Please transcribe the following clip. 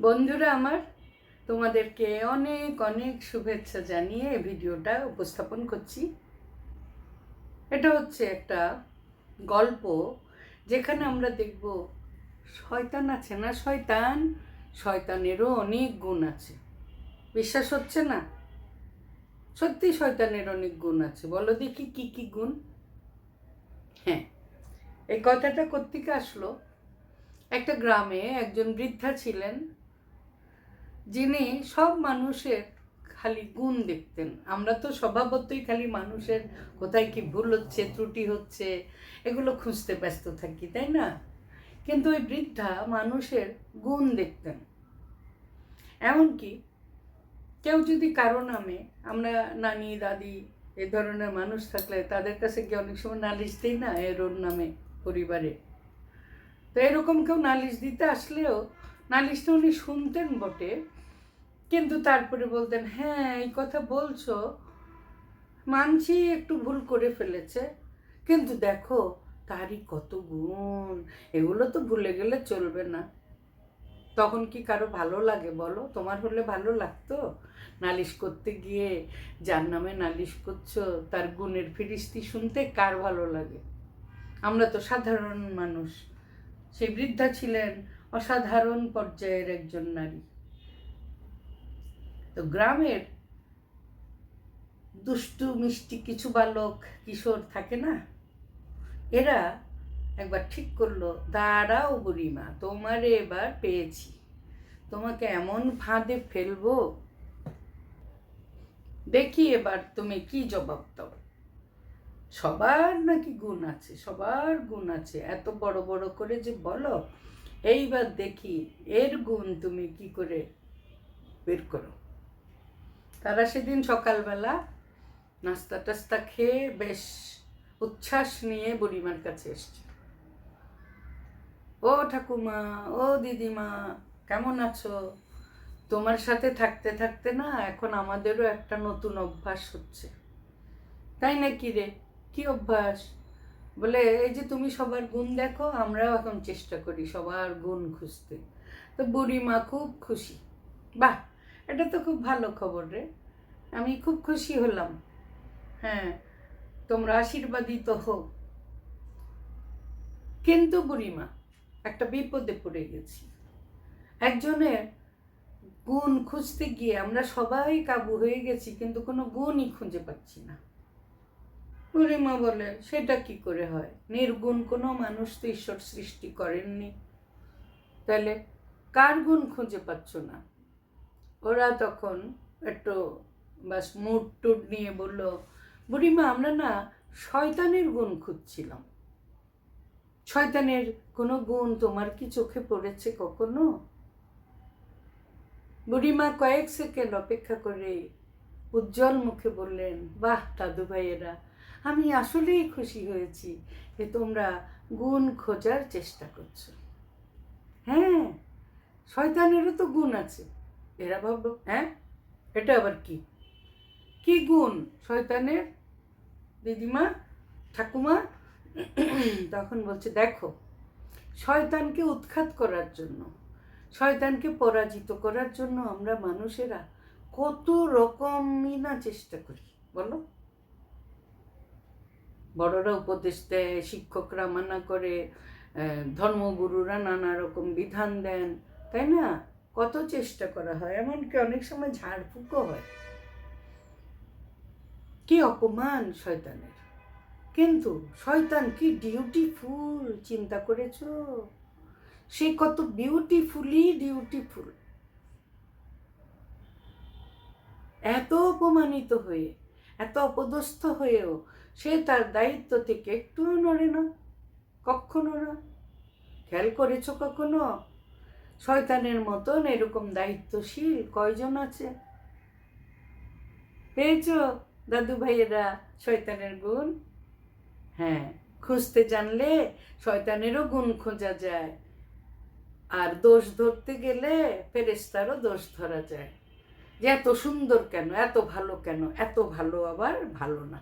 বন্ধুরা আমার, তোমাদেরকে অনেক অনেক শুভেচ্ছা জানিয়ে এই ভিডিওটা উপস্থাপন করছি। এটা হচ্ছে একটা গল্প যেখানে আমরা দেখব শয়তান আছে না শয়তান? শয়তানেরও অনেক গুণ আছে। বিশ্বাস হচ্ছে না? সত্যি শয়তানের অনেক গুণ আছে। বলো দেখি কি কি গুণ? এই কথাটা কোত্থেকে আসলো। একটা গ্রামে একজন বৃদ্ধা ছিলেন, যিনি সব মানুষের খালি গুণ দেখতেন। আমরা তো স্বভাবতই খালি মানুষের কোথায় কি ভুল হচ্ছে, ত্রুটি হচ্ছে, এগুলো খুঁজতে ব্যস্ত থাকি, তাই না? কিন্তু ওই বৃদ্ধা মানুষের গুণ দেখতেন। এমনকি কেউ যদি কারও নামে আমরা নানি, দাদি এ ধরনের মানুষ থাকলে তাদের কাছে গিয়ে অনেক সময় নালিশ দিই না এর ওর নামে। পরিবারে। তো এরকম কেউ নালিশ দিতে আসলেও নালিশটা উনি শুনতেন বটে, কিন্তু তারপরে বলতেন হ্যাঁ এই কথা বলছো, মানছি একটু ভুল করে ফেলেছে, কিন্তু দেখো, তারই কত গুণ, এগুলো তো ভুলে গেলে চলবে না। তখন কি কারও ভালো লাগে বলো? তোমার হলে ভালো লাগতো? নালিশ করতে গিয়ে যার নামে নালিশ করছ, তার গুণের ফিরিস্তি শুনতে কার ভালো লাগে? আমরা তো সাধারণ মানুষ। সেই বৃদ্ধা ছিলেন অসাধারণ পর্যায়ের একজন নারী। তো গ্রামের দুষ্টু, মিষ্টি কিছু বালক, কিশোর থাকে না? এরা একবার ঠিক করল, দাঁড়াও বুড়িমা, তোমারে এবার পেয়েছি। তোমাকে এমন ফাঁদে ফেলব। দেখি এবার তুমি কি জবাব দাও। সবার নাকি গুণ আছে, সবার গুণ আছে। এত বড় বড় করে যে বলো, এইবার দেখি এর গুণ তুমি কি করে বের করো। তারা সেদিন সকালবেলা নাস্তা টাস্তা খেয়ে বেশ উচ্ছ্বাস নিয়ে বুড়িমার কাছে এসছে। ও ঠাকুমা, ও দিদিমা, কেমন আছো? তোমার সাথে থাকতে থাকতে না এখন আমাদেরও একটা নতুন অভ্যাস হচ্ছে। তাই নাকি রে? কি অভ্যাস? বলে, এই যে তুমি সবার গুণ দেখো, আমরাও এখন চেষ্টা করি সবার গুণ খুঁজতে। তো বুড়িমা খুব খুশি। বাহ, এটা তো খুব ভালো খবর রে। আমি খুব খুশি হলাম। হ্যাঁ তোমরা আশীর্বাদিত হোক। কিন্তু বুড়িমা, একটা বিপদে পড়ে গেছি। একজনের গুণ খুঁজতে গিয়ে আমরা সবাই কাবু হয়ে গেছি, কিন্তু কোনো গুণই খুঁজে পাচ্ছি না। বুড়িমা বলে, সেটা কি করে হয়? নির্গুণ কোনো মানুষ তো ঈশ্বর সৃষ্টি করেননি। তাহলে কার গুণ খুঁজে পাচ্ছ না? ওরা তখন একটু বাস মুড টুড নিয়ে বলল, বুড়িমা, আমরা না শয়তানের গুণ খুঁজছিলাম। শয়তানের কোনো গুণ তোমার কি চোখে পড়েছে কখনো? বুড়িমা কয়েক সেকেন্ড অপেক্ষা করে উজ্জ্বল মুখে বললেন, বাহ, দাদু ভাইয়েরা আমি আসলেই খুশি হয়েছি যে তোমরা গুণ খোঁজার চেষ্টা করছ। হ্যাঁ শয়তানেরও তো গুণ আছে। এরা ভাবলো হ্যাঁ এটা আবার কি? কি গুণ? শয়তানের দিদিমা, ঠাকুমা? তখন বলছে, দেখো, শয়তানকে উৎখাত করার জন্য, শয়তানকে পরাজিত করার জন্য আমরা মানুষেরা কত রকমই না চেষ্টা করি, বলো? বড়রা উপদেশ দেয় শিক্ষকরা মানা করে ধর্মগুরুরা নানা রকম বিধান দেন, তাই না? কত চেষ্টা করা হয়, এমনকি অনেক সময় ঝাড়ফুঁকও হয়। কি অপমান শয়তানের। কিন্তু শয়তান কি ডিউটিফুল, চিন্তা করেছ? সে কত বিউটিফুলি ডিউটিফুল। এত অপমানিত হয়ে এত অপদস্থ হয়েও সে তার দায়িত্ব থেকে একটুও নড়ে না। কখনো না। খেয়াল করেছ কখনো? শয়তানের মতন এরকম দায়িত্বশীল কয়জন আছে? পেয়েছ, দাদু ভাইয়েরা, শয়তানের গুণ? হ্যাঁ খুঁজতে জানলে শয়তানেরও গুণ খোঁজা যায়। আর দোষ ধরতে গেলে ফেরেস্তারও দোষ ধরা যায়। যে এত সুন্দর কেন এত ভালো কেন এত ভালো আবার ভালো না।